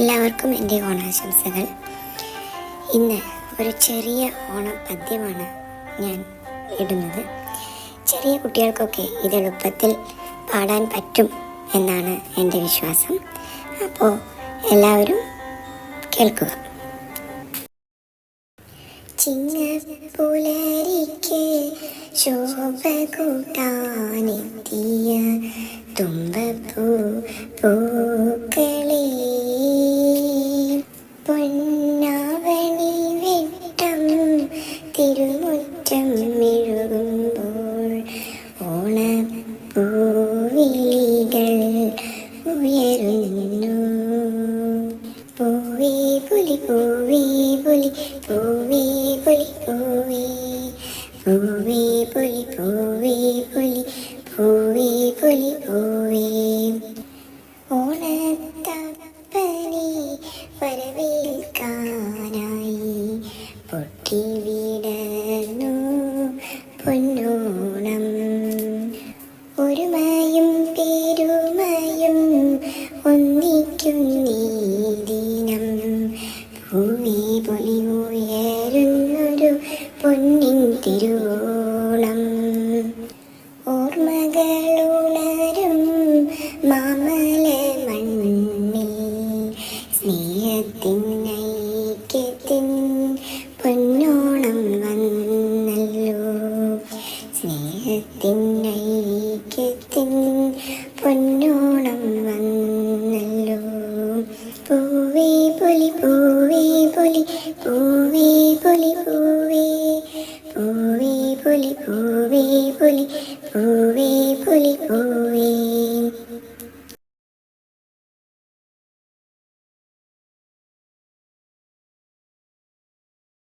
എല്ലാവർക്കും എന്റെ ഓണാശംസകൾ. ഇന്ന് ഒരു ചെറിയ ഓണപദ്യമാണ് ഞാൻ ഇടുന്നത്. ചെറിയ കുട്ടികൾക്കൊക്കെ ഇത് എളുപ്പത്തിൽ പാടാൻ പറ്റും എന്നാണ് എന്റെ വിശ്വാസം. അപ്പോൾ എല്ലാവരും കേൾക്കുക. ചിങ്ങ പുലരിക്ക് ശോഭ കൂട്ടാനെത്തിയ തുമ്പപ്പൂ പൂക്കളെ. ഉയരുന്നു. പൂവേ പുലി പൂവേ പുലി പൂവേ പുലി പൂവേ. പൂവേ പുലി പൂവേ പുലി പൂവേ പുലി പൂവേ. ഓണത്തപ്പനെ വരവേൽക്കാനായി ഒന്നിക്കുന്നീ ദിനം. ഭൂമി പൊലി ഉയരുന്നൊരു പൊന്നിൻ തിരുവോണം. ഓർമ്മകളുണരും മാമല മണ്ണിൽ സ്നേഹത്തിൻ ഐക്യത്തിൻ പൊന്നോണം വന്നല്ലോ. സ്നേഹത്തിൻ പൊന്നോണം വന്നല്ലോ. പൂവേ പൊലി പൂവേ പൊലി പൂവേ പൊലി പൂവേ. പൂവേ പൊലി പൂവേ പൊലി പൂവേ പൊലി പൂവേ.